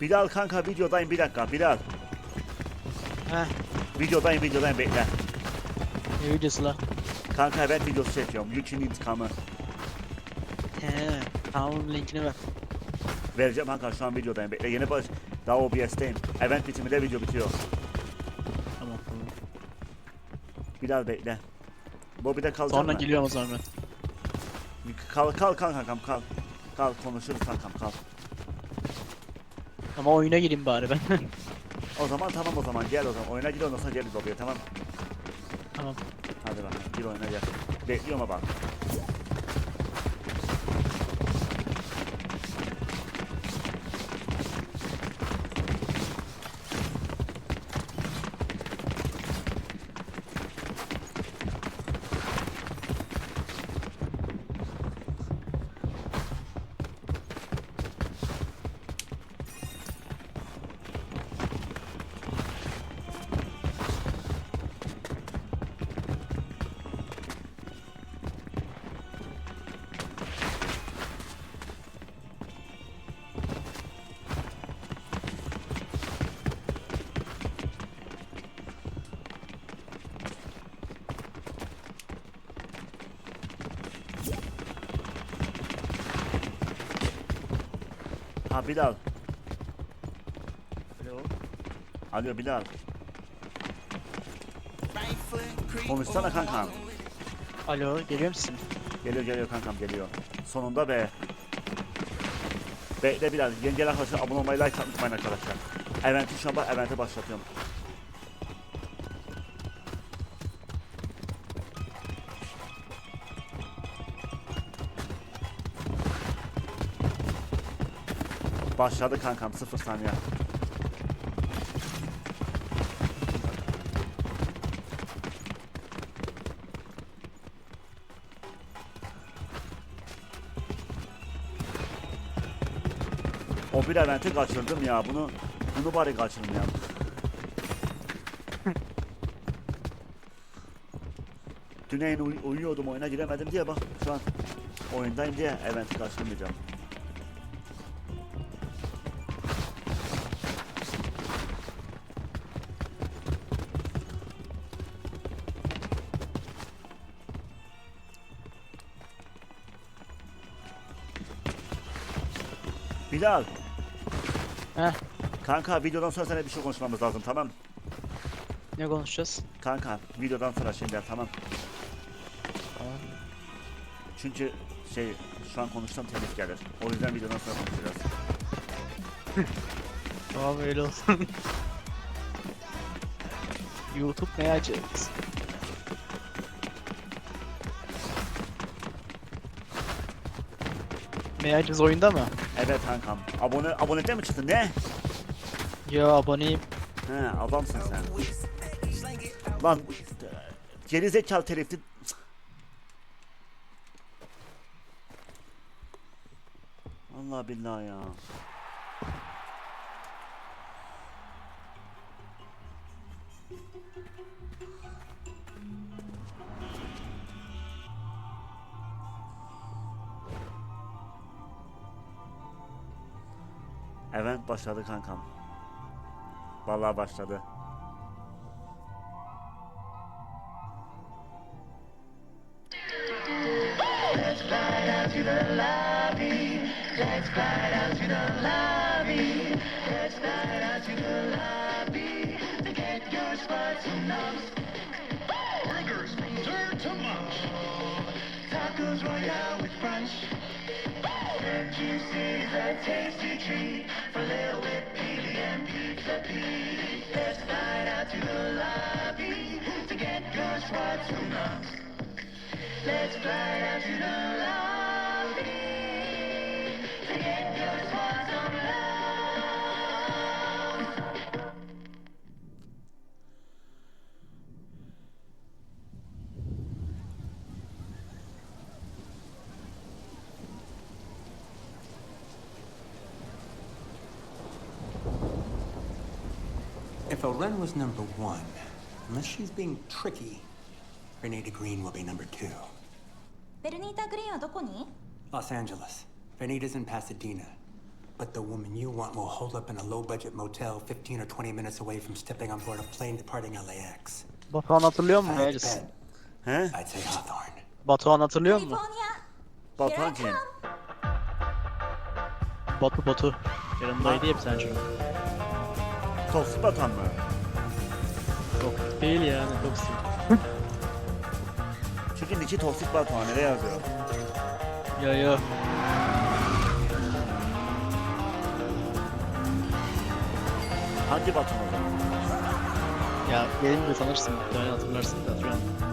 Bilal kanka videodayım bir dakika Bilal. Heh. Videodayım videodayım bekle. Ne videosu la? Kanka event videosu çekiyorum. Yükün intikamı. He. Tamam linkini ver. Vereceğim kanka şu an videodayım bekle. Yeni baş daha OBS'teyim. Event bitiminde video bitiyor. Tamam. Bilal bekle. Bobby'de kalacağım Sonra geliyorum o zaman ben. Kal kal kal kankam kal. Kal konuşuruz kankam kal. Ama oyuna gireyim bari ben. O zaman tamam o zaman gel o zaman. Oyuna gir ondan sonra gel Bobby'ye tamam. tamam. Hadi bakalım gir oyuna gel. Bekliyorum bak. Bilal. Alo. Alo Bilal. Konuşsana kankam. Alo geliyor musun? Geliyor geliyor kankam geliyor. Sonunda be. Bekle Bilal. Yeni arkadaşlar abone olmayı like atmayı unutmayın arkadaşlar. Event'i şu an bak event'i başlatıyorum. Başladı kankam 0 saniye. O bir eventi kaçırdım ya. Bunu bunu bari kaçırmayalım. Dün yayın uy- uyuyordum oyuna giremedim diye bak şu an oyundayım diye eventi kaçırmayacağım. Bilal, Heh. kanka videodan sonra sana bir şey konuşmamız lazım tamam mı? Ne konuşacağız? Kanka videodan sonra şeyler tamam. Tamam. Çünkü şey şu an konuşsam telif gelir. O yüzden videodan sonra konuşacağız. Tamam öyle olsun. YouTube ne açacağız? Meyacız oyunda mı? Evet kankam. Abone abonede mi çıktın ne? Yo aboneyim. He adamsın sen. Lan geri zekalı telifti. Allah billahi ya. Event başladı kankam. Vallahi başladı. Royale with crunch. Juices, a tasty treat for Little Whip, PB, and Pizza Pete. Let's slide out to the lobby to get your Schwarzenegger. Let's slide out to the lobby If Oren was number one, unless she's being tricky, Grenada Green will be number two. ベルニータ・グリーンはどこに Los Angeles. Vernita's in Pasadena. But the woman you want will hold up in a low budget motel 15 or 20 minutes away from stepping on board a plane departing LAX. Batuhan hatırlıyor If musun I had to Melis? bet, He? I'd say Hawthorne. Batuhan hatırlıyor musun? California. Batuhan kim? Batu Batu. Yanındaydı ya bir tane çocuk. Toksik Batuhan mı? Yok değil yani toksik. Çünkü Nick'i Toksik Batuhan nereye yazıyor? Ya ya. Hangi Batuhan o zaman? Ya gelince tanırsın. Yani hatırlarsın da şu an.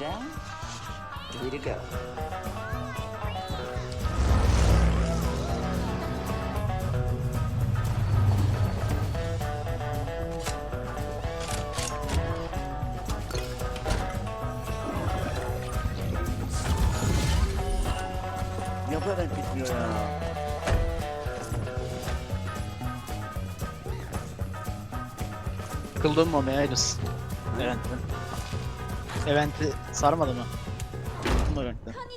Down, three to go. Event bitmiyor ya? Sıkıldın mı Melis? Event'ten Event'i sarmadı mı? Sıkıldın mı Event'ten? こん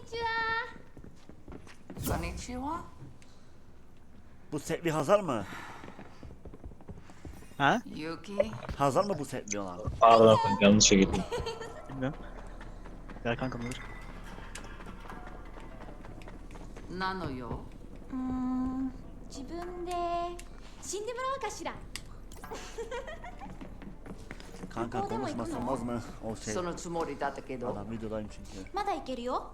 にちは。 Konnichiwa. Bu setli Hazar mı? Ha? Yuki. Hazar mı bu setli olan? Pardon yanlışa gittim. Bilmiyorum. Gel kanka buyur. なのよ。うーん、自分で死んでもらおうかしら。 Kanka o? olmaz mı? O şey. そのつもりだったけど。Adam videodayım çünkü. まだいけるよ。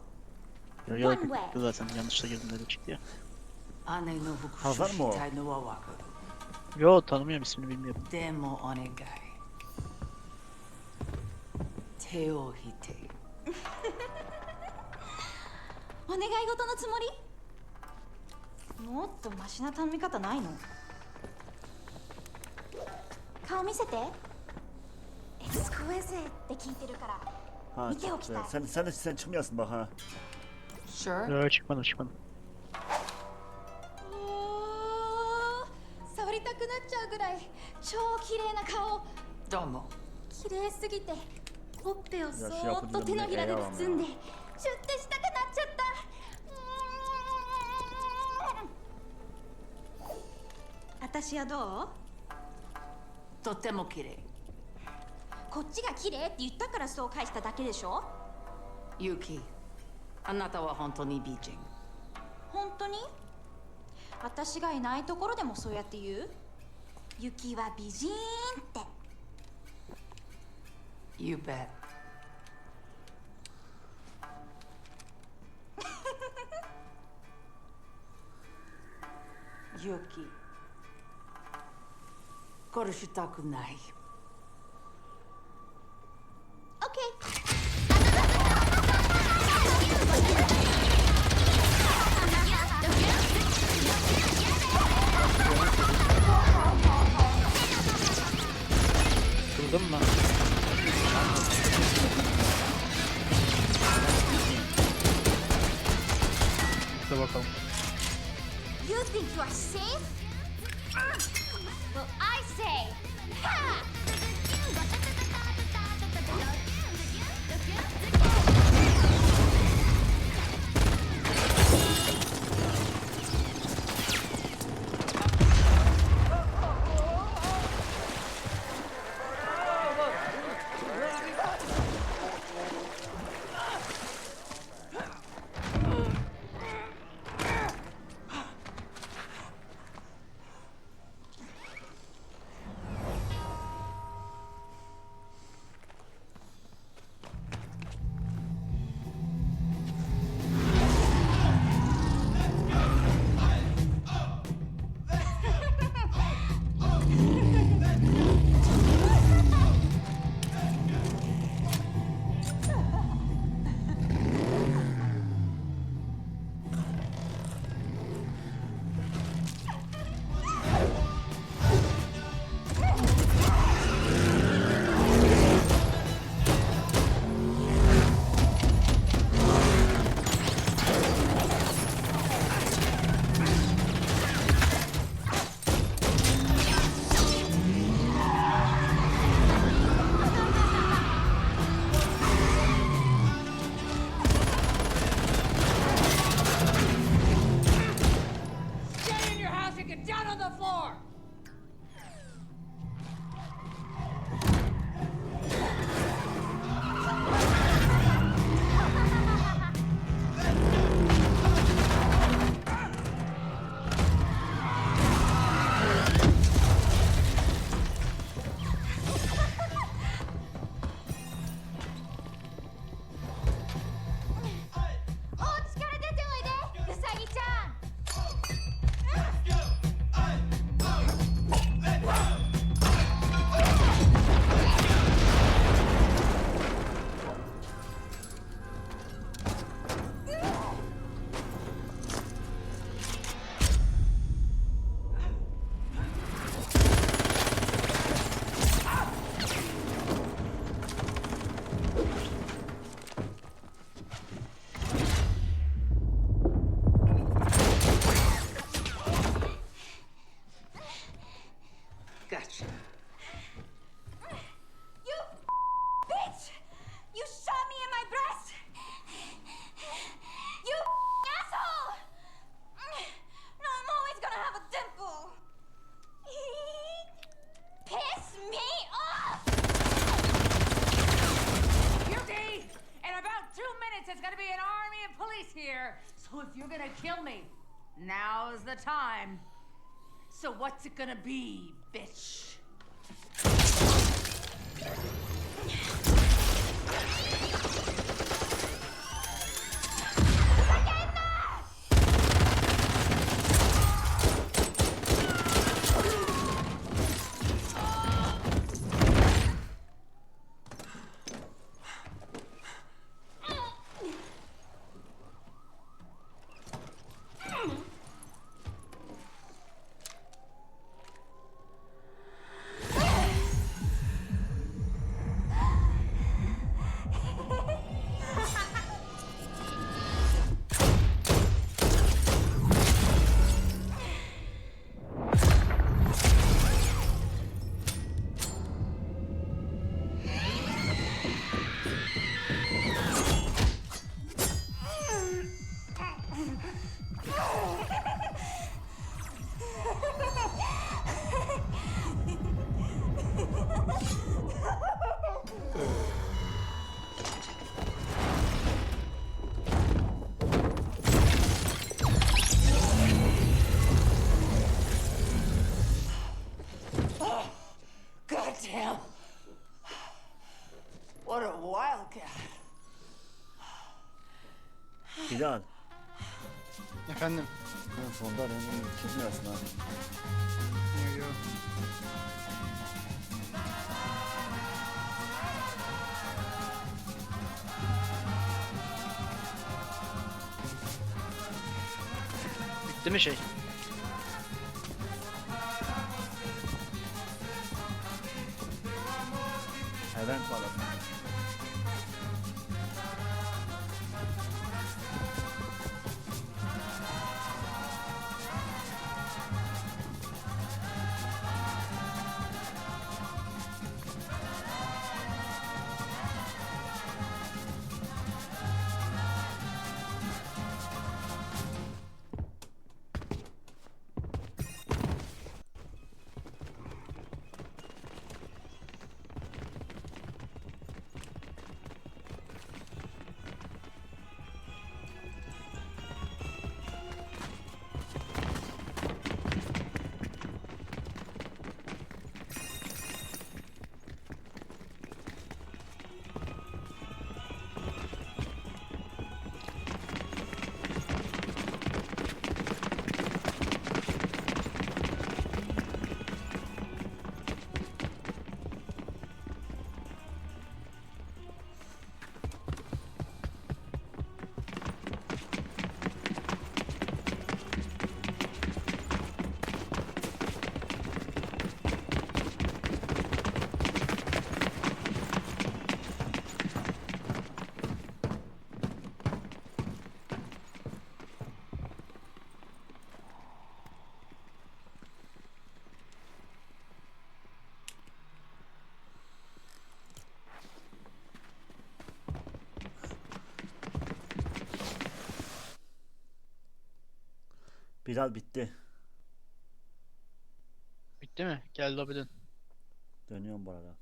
Ya One way. zaten yanlışla girdim dedi çıktı ya. 姉の復讐し?たいのはわかる。Yo tanımıyorum ismini bilmiyorum. でもお願い。手を引いて。お願い事のつもりもっとマシな頼み方ないの顔見せて Ha 見ておき çıktı. たい Sen, sen, sen çıkmıyorsun bak ha. Sure. Yo çıkmadım çıkmadım. おー触りたくなっちゃうぐらい超綺麗な顔どうも。綺麗すぎてほっぺをそやーっと手のひらで包んでシュッてしたくなっちゃった私はどう？とっても綺麗。こっちが綺麗って言ったからそう返しただけでしょ？ユキ。あなたは本当に美人。本当に？私がいないところでもそうやって言う？雪は美人って You bet. ユキ。殺したくない。Hadi bakalım. You think you are safe? Well, I say, ha! Gotcha. What's it gonna be, bitch? efendim. En sonda Renault'un ikinci esnafı. Yo, yo. Bitti mi şey? Viral bitti. Bitti mi? Gel lobi. Dönüyorum bu arada.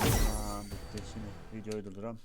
Aa, bitti şimdi. Videoyu durduram.